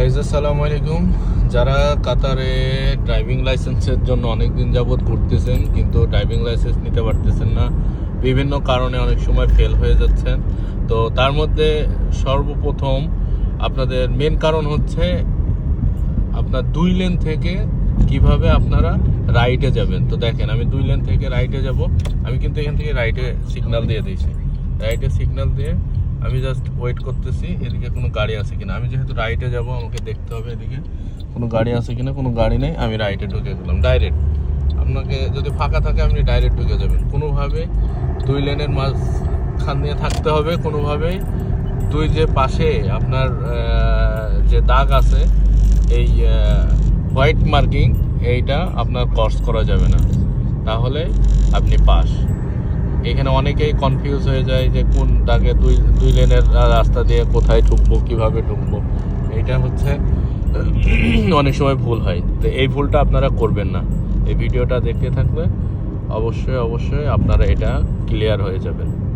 Guys আসসালামু আলাইকুম। যারা কাতারে ড্রাইভিং লাইসেন্সের জন্য অনেক দিন যাবৎ ঘুরতেছেন, কিন্তু ড্রাইভিং লাইসেন্স নিতে পারতেছেন না, বিভিন্ন কারণে অনেক সময় ফেল হয়ে যাচ্ছেন। তো তার মধ্যে সর্বপ্রথম আপনাদের মেন কারণ হচ্ছে আপনার দুই লেন থেকে কীভাবে আপনারা রাইটে যাবেন। তো দেখেন, আমি দুই লেন থেকে রাইটে যাব। আমি কিন্তু এখান থেকে রাইটে সিগনাল দিয়ে দিয়েছি। রাইটে সিগনাল দিয়ে আমি জাস্ট ওয়েট করতেছি, এদিকে কোনো গাড়ি আছে কিনা। আমি যেহেতু রাইটে যাব, আমাকে দেখতে হবে এদিকে। কোনো গাড়ি আছে কিনা, কোনো গাড়ি নেই, আমি রাইটে ঢুকে গেলাম ডাইরেক্ট আপনাকে যদি ফাঁকা থাকে, আপনি ডাইরেক্ট ঢুকে যাবেন। কোনোভাবে দুই লেনের মাঝখান দিয়ে থাকতে হবে, কোনোভাবেই দুই যে পাশে আপনার যে দাগ আছে, এই হোয়াইট মার্কিং এইটা আপনার ক্রস করা যাবে না। তাহলে আপনি পাস। এখানে অনেকেই কনফিউজ হয়ে যায় যে কোন দাগে দুই দুই লেনের রাস্তা দিয়ে কোথায় ঢুকবো, কীভাবে ঢুকবো। এইটা হচ্ছে, অনেক সময় ভুল হয়। তো এই ভুলটা আপনারা করবেন না। এই ভিডিওটা দেখতে থাকলে অবশ্যই অবশ্যই আপনারা এটা ক্লিয়ার হয়ে যাবেন।